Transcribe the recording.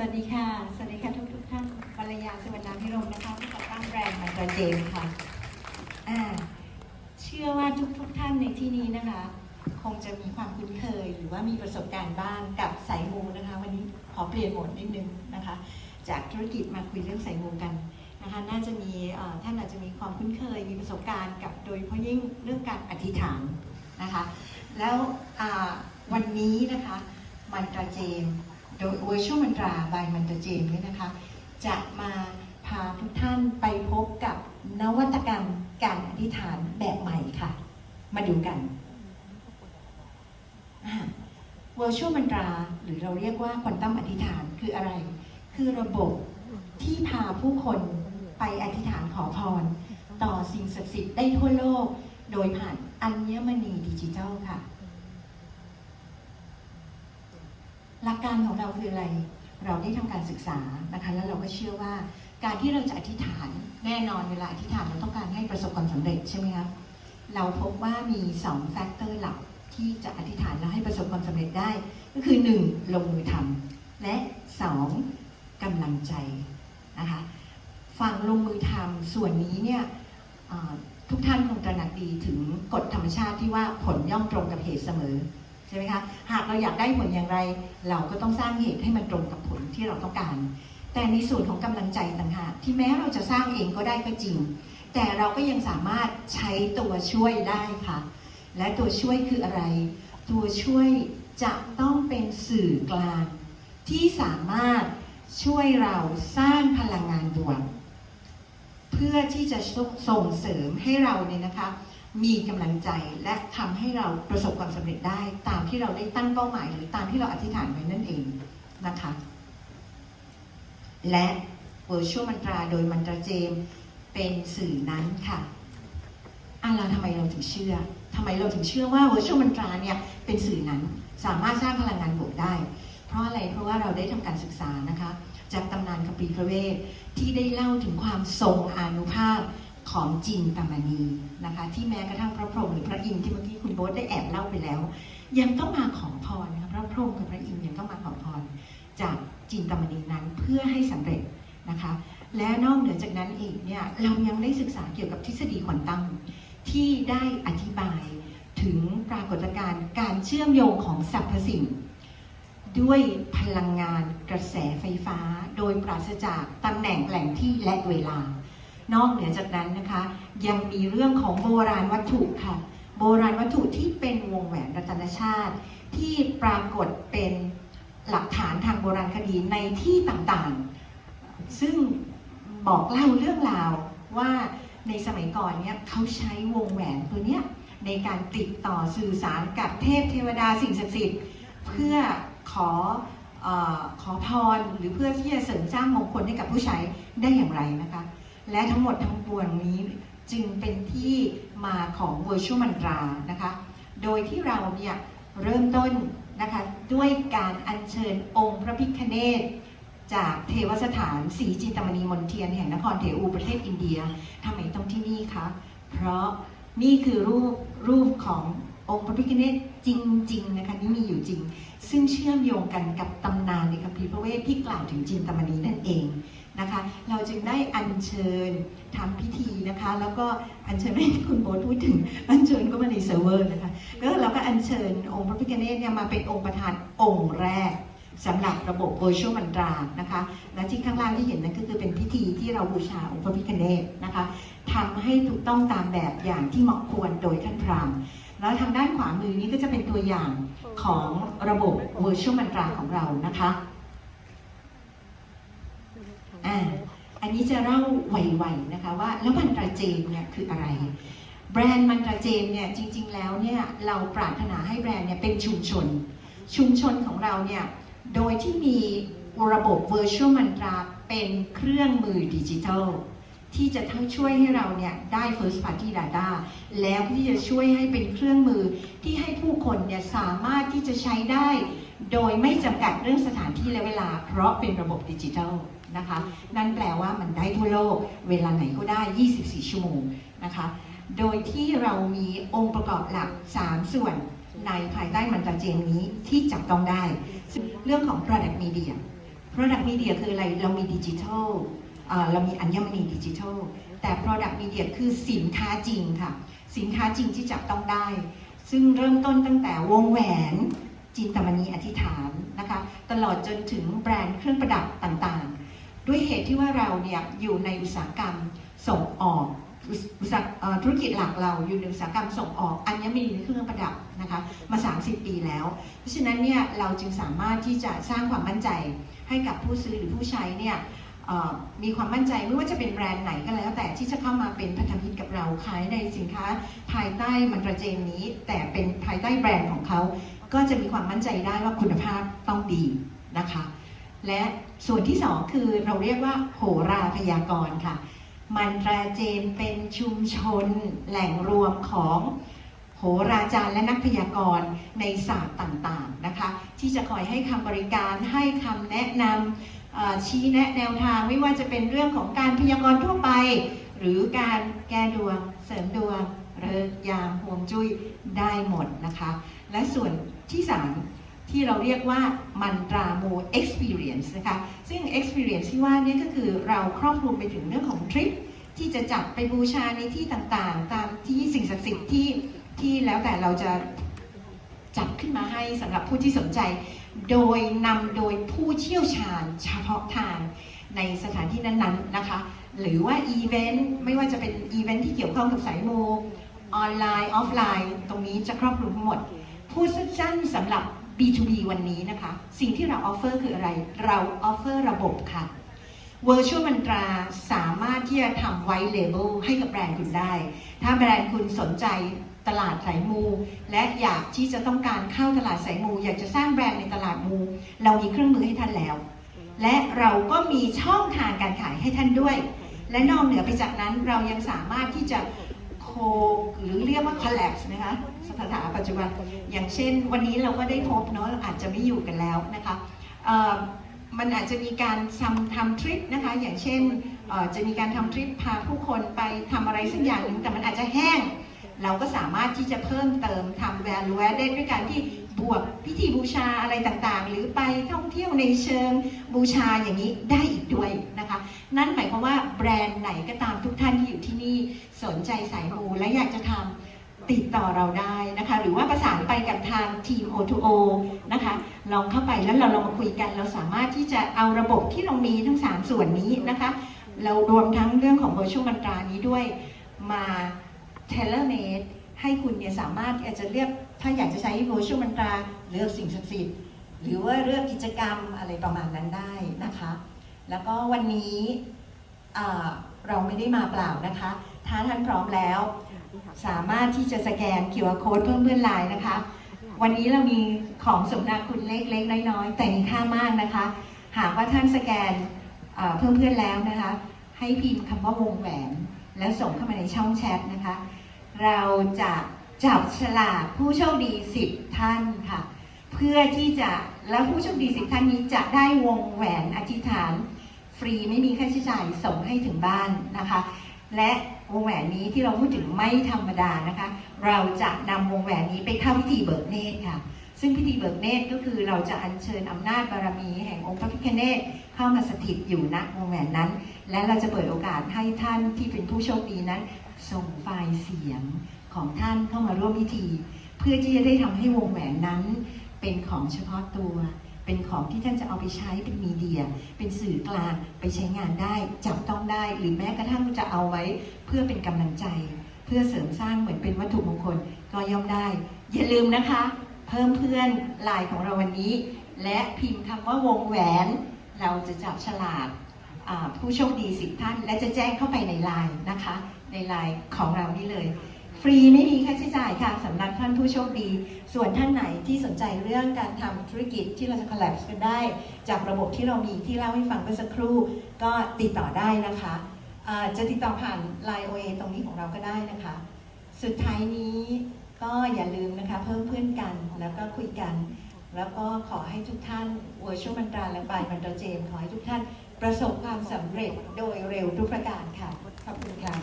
สวัสดีค่ะ สวัสดีค่ะทุกทุกท่านภรรยาสวรรณาพิรมนะคะผู้ก่อตั้งแบรนด์มโครเจมค่ะเชื่อว่าทุกทุกท่านในที่นี้นะคะ คงจะมีความคุ้นเคย หรือว่ามีประสบการณ์บ้างกับสายมูนะคะ วันนี้ขอเปลี่ยนโหมดนิดนึงนะคะ จากธุรกิจมาคุยเรื่องสายมูกันนะคะ น่าจะมีท่านอาจจะมีความคุ้นเคย มีประสบการณ์กับโดยเฉพาะยิ่งเรื่องการอธิษฐานนะคะ แล้ววันนี้นะคะมันตราเจม โดย Virtual Mantra by Mantra Jane เนี่ยนะคะ จะมาพาทุกท่านไปพบกับนวัตกรรมการอธิษฐานแบบใหม่ค่ะ มาดูกันอ่า Virtual Mantra หรือเราเรียกว่าควอนตัมอธิษฐานคืออะไร คือระบบที่พาผู้คนไปอธิษฐานขอพร ต่อสิ่งศักดิ์สิทธิ์ได้ทั่วโลก โดยผ่านอัญมณีดิจิทัลค่ะ หลักการของเราคืออะไร เราได้ทำการศึกษานะคะแล้วเราก็เชื่อว่า การที่เราจะอธิษฐานแน่นอนเวลาอธิษฐานเราต้องการให้ประสบความสำเร็จใช่ไหมคะเราพบว่ามี2แฟกเตอร์หลักที่จะอธิษฐานแล้วให้ประสบความสำเร็จได้ ก็คือ 1. ลงมือทำและ 2. กำลังใจนะคะฝั่งลงมือทำส่วนนี้เนี่ยทุกท่านคงตระหนักดีถึงกฎธรรมชาติที่ว่าผลย่อมตรงกับเหตุเสมอ ใช่ไหมคะหากเราอยากได้ผลอย่างไร เราก็ต้องสร้างเหตุให้มันตรงกับผลที่เราต้องการ แต่ในส่วนของกำลังใจต่างหากที่แม้เราจะสร้างเองก็ได้ก็จริง แต่เราก็ยังสามารถใช้ตัวช่วยได้ค่ะ และตัวช่วยคืออะไร ตัวช่วยจะต้องเป็นสื่อกลาง ที่สามารถช่วยเราสร้างพลังงานบวกเพื่อที่จะส่งเสริมให้เราเนี่ยนะคะ มีกำลังใจและทำให้เราประสบความสำเร็จได้ ตามที่เราได้ตั้งเป้าหมาย หรือตามที่เราอธิษฐานไว้นั่นเองนะคะ และ Virtual Mantra โดยมันตราเจมเป็นสื่อนั้นค่ะอะเราทำไมเราถึงเชื่อทำไมเราถึงเชื่อว่า Virtual Mantra เนี่ยเป็นสื่อนั้นสามารถสร้างพลังงานบวกได้ เพราะอะไรเพราะว่าเราได้ทำการศึกษานะคะ จากตำนานคัมภีร์พระเวทที่ได้เล่าถึงความทรงอานุภาพ ของจินตามณีนะคะ ที่แม้กระทั่งพระพรหมหรือพระอินทร์ที่เมื่อกี้คุณโบ๊ทได้แอบเล่าไปแล้ว ยังต้องมาขอพรนะคะพระพรหมกับพระอินทร์ยังต้องมาขอพรจากจินตามณีนั้นเพื่อให้สำเร็จนะคะ และนอกเหนือจากนั้นอีกเนี่ยเรายังได้ศึกษาเกี่ยวกับทฤษฎีควอนตัมที่ได้อธิบายถึงปรากฏการณ์การเชื่อมโยงของสรรพสิ่ง ด้วยพลังงานกระแสไฟฟ้า โดยปราศจากตำแหน่งแหล่งที่และเวลา นอกเหนือจากนั้นนะคะ ยังมีเรื่องของโบราณวัตถุค่ะ โบราณวัตถุที่เป็นวงแหวนรัตนชาติ ที่ปรากฏเป็นหลักฐานทางโบราณคดีในที่ต่างๆ ซึ่งบอกเล่าเรื่องราวว่าในสมัยก่อนเนี่ยเขาใช้วงแหวนตัวเนี้ยในการติดต่อสื่อสารกับเทพเทวดาสิ่งศักดิ์สิทธิ์เพื่อขออขอพรหรือเพื่อที่จะเสริมสร้างมงคลให้กับผู้ใช้ได้อย่างไรนะคะ และทั้งหมดทั้งปวงนี้จึงเป็นที่มาของ Virtual Mantra นะคะ โดยที่เราเนี่ยเริ่มต้นนะคะด้วยการอัญเชิญองค์พระพิฆเนศจากเทวสถานศรีจินตมณีมนเทียนแห่งนครเทอูประเทศอินเดียทำไมต้องที่นี่คะ เพราะนี่คือรูปรูปของ องค์พระพิฆเนศจริง ๆ นะคะนี่มีอยู่จริง ซึ่งเชื่อมโยงกันกับตำนานในคัมภีร์พระเวทที่กล่าวถึงจินตมณีนั่นเองนะคะเราจึงได้อัญเชิญทำพิธีนะคะ แล้วก็อัญเชิญไม่ให้คุณโบทพูดถึงอัญเชิญก็มาในเซิร์ฟเวอร์นะคะแล้วเราก็อัญเชิญองค์พระพิฆเนศเนี่ยมาเป็นองค์ประธานองค์แรกสำหรับระบบ Virtual Mantra นะคะ และที่ข้างล่างที่เห็นนั่นก็คือเป็นพิธีที่เราบูชาองค์พระพิฆเนศนะคะทำให้ถูกต้องตามแบบอย่างที่เหมาะควรโดยขั้นพราม แล้วทางด้านขวามือนี้ก็จะเป็นตัวอย่างของระบบ Virtual Mantra ของเรานะคะอ่าอันนี้จะเล่าไวๆนะคะว่าแล้วมันตราเจนเนี่ยคืออะไร แบรนด์มันตราเจนเนี่ยจริง ๆ แล้วเนี่ยเราปรารถนาให้แบรนด์เนี่ยเป็นชุมชน ชุมชนของเราเนี่ยโดยที่มีระบบ Virtual Mantra เป็นเครื่องมือดิจิทัล ที่จะทั้งช่วยให้เราเนี่ยได้ First Party Data แล้วที่จะช่วยให้เป็นเครื่องมือที่ให้ผู้คนเนี่ยสามารถที่จะใช้ได้ โดยไม่จำกัดเรื่องสถานที่และเวลา เพราะเป็นระบบดิจิทัลนะคะ นั่นแปลว่ามันได้ทั่วโลก เวลาไหนก็ได้ 24 ชั่วโมงนะคะ โดยที่เรามีองค์ประกอบหลัก 3 ส่วนในภายใต้มันตราเจนนี้ที่จับต้องได้ เรื่องของ Product Media Product Media คืออะไร เรามีดิจิทัล เรามีอัญมณีดิจิทัล แต่ Product Media คือสินค้าจริงค่ะ สินค้าจริงที่จับต้องได้ ซึ่งเริ่มต้นตั้งแต่วงแหวนจินตมณีอธิษฐานนะคะ ตลอดจนถึงแบรนด์เครื่องประดับต่างๆ ด้วยเหตุที่ว่าเราเนี่ยอยู่ในอุตสาหกรรมส่งออกธุรกิจหลักเราอยู่ในอุตสาหกรรมส่งออกอัญมณีเครื่องประดับนะคะมา 30 ปีแล้ว เพราะฉะนั้นเนี่ยเราจึงสามารถที่จะสร้างความมั่นใจให้กับผู้ซื้อหรือผู้ใช้เนี่ย มีความมั่นใจไม่ว่าจะเป็นแบรนด์ไหนก็แล้ว แต่ที่จะเข้ามาเป็นพันธมิตรกับเราขายในสินค้า ภายใต้มันตรเจนนี้ แต่เป็นภายใต้แบรนด์ของเขา ก็จะมีความมั่นใจได้ว่าคุณภาพต้องดีนะคะ และส่วนที่สองคือเราเรียกว่าโหราพยากรณ์ค่ะ มันตราเจนเป็นชุมชนแหล่งรวมของโหราจารย์และนักพยากรณ์ในศาสตร์ต่างๆนะคะ ที่จะคอยให้คำบริการให้คำแนะนำ ชี้แนะแนวทางไม่ว่าจะเป็นเรื่องของการพยากรณ์ทั่วไป หรือการแก้ดวง เสริมดวงเริกยามห่วงจุ้ยได้หมดนะคะ และส่วนที่สามที่เราเรียกว่ามันตรามู experience นะคะ ซึ่ง experience ที่ว่านี้ก็คือเราครอบคลุมไปถึงเรื่องของทริปที่จะจัดไปบูชาในที่ต่างๆ ตามที่สิ่งศักดิ์สิทธิ์ที่ที่แล้วแต่เราจะ จัดขึ้นมาให้สำหรับผู้ที่สนใจ โดยนำโดยผู้เชี่ยวชาญเฉพาะทางในสถานที่นั้นๆนะคะ หรือว่าอีเวนต์ไม่ว่าจะเป็นอีเวนต์ที่เกี่ยวข้องกับสายมูออนไลน์ออฟไลน์ ตรงนี้จะครอบคลุมทั้งหมด พูดสั้นๆสำหรับ B2B วันนี้นะคะ สิ่งที่เราออฟเฟอร์คืออะไร เราออฟเฟอร์ระบบค่ะ Virtual Mantra สามารถที่จะทำไว้เลเบลให้กับแบรนด์คุณได้ ถ้าแบรนด์คุณสนใจ ตลาดสายมู และอยากที่จะต้องการเข้าตลาดสายมู อยากจะสร้างแบรนด์ในตลาดมู เรามีเครื่องมือให้ท่านแล้ว และเราก็มีช่องทางการขายให้ท่านด้วย และนอกเหนือไปจากนั้นเรายังสามารถที่จะโคหรือเรียกว่า collapse นะคะสถาปัจจุบัน อย่างเช่น วันนี้เราก็ได้พบเนาะอาจจะไม่อยู่กันแล้วนะคะมันอาจจะมีการทำทำทริปนะคะอย่างเช่นจะมีการทำทริปพาผู้คนไปทำอะไรสักอย่างหนึ่งแต่มันอาจจะแห้ง เราก็สามารถที่จะเพิ่มเติมทำ value added ด้วยการที่บวกพิธีบูชาอะไรต่างๆ หรือไปท่องเที่ยวในเชิงบูชาอย่างนี้ได้อีกด้วยนะคะ นั่นหมายความว่าแบรนด์ไหนก็ตามทุกท่านที่อยู่ที่นี่สนใจสายมูและอยากจะทำติดต่อเราได้นะคะ หรือว่าประสานไปกับทางทีม O2O นะคะลองเข้าไปแล้วเราลองมาคุยกัน เราสามารถที่จะเอาระบบที่เรามีทั้ง 3 ส่วนนี้นะคะ เรารวมทั้งเรื่องของ virtual มันตรานี้ด้วยมา tailor made ให้คุณเนี่ยสามารถอาจจะเลือกถ้าอยากจะใช้ virtual มันตราเลือกสิ่งศักดิ์สิทธิ์หรือว่าเลือกกิจกรรมอะไรประมาณนั้นได้นะคะ แล้วก็วันนี้เราไม่ได้มาเปล่านะคะ ถ้าท่านพร้อมแล้ว สามารถที่จะสแกน QR code เพิ่มเพื่อนไลน์นะคะ วันนี้เรามีของสมนาคุณเล็กๆ น้อยๆ แต่มีค่ามากนะคะ หากว่าท่านสแกนเอ่อเพิ่มเพื่อนแล้วนะคะ ให้พิมพ์คำว่าวงแหวน แล้วส่งเข้ามาในช่องแชทนะคะ เราจะจับฉลากผู้โชคดี 10 ท่านค่ะ เพื่อที่จะแล้วผู้โชคดี 10 ท่านนี้จะได้วงแหวนอธิษฐาน ฟรีไม่มีค่าใช้จ่ายส่งให้ถึงบ้านนะคะ และวงแหวนนี้ที่เราพูดถึงไม่ธรรมดานะคะ เราจะนำวงแหวนนี้ไปเข้าพิธีเบิกเนตรค่ะ ซึ่งพิธีเบิกเนตรก็คือเราจะอัญเชิญอำนาจบารมีแห่งองค์พระพิฆเนศเข้ามาสถิตอยู่ณวงแหวนนั้น และเราจะเปิดโอกาสให้ท่านที่เป็นผู้โชคดีนั้น ส่งไฟล์เสียงของท่านเข้ามาร่วมพิธี เพื่อที่จะได้ทำให้วงแหวนนั้น เป็นของเฉพาะตัว เป็นของที่ท่านจะเอาไปใช้เป็นมีเดีย เป็นสื่อกลางไปใช้งานได้จับต้องได้หรือแม้กระทั่งจะเอาไว้เพื่อเป็นกำลังใจ เพื่อเสริมสร้างเหมือนเป็นวัตถุมงคลก็ย่อมได้ อย่าลืมนะคะ เพิ่มเพื่อนไลน์ของเราวันนี้ และพิมพ์คำว่าวงแหวน เราจะจับฉลากผู้โชคดีสิบท่าน และจะแจ้งเข้าไปในไลน์นะคะ ในไลน์ของเรานี่เลย ฟรีไม่มีค่าใช้จ่ายค่ะสำหรับท่านผู้โชคดี ส่วนท่านไหนที่สนใจเรื่องการทำธุรกิจที่เราจะ collapse กันได้ จากระบบที่เรามีที่เล่าให้ฟังเมื่อสักครู่ ก็ติดต่อได้นะคะอ่าจะติดต่อผ่าน Line OA ตรงนี้ของเราก็ได้นะคะ สุดท้ายนี้ ก็อย่าลืมนะคะเพิ่มเพื่อนกันแล้วก็คุยกัน แล้วก็ขอให้ทุกท่านวัวชมันตราและบายมันตราเจมขอให้ทุกท่านประสบความสำเร็จโดยเร็วทุกประการค่ะ ขอบคุณค่ะ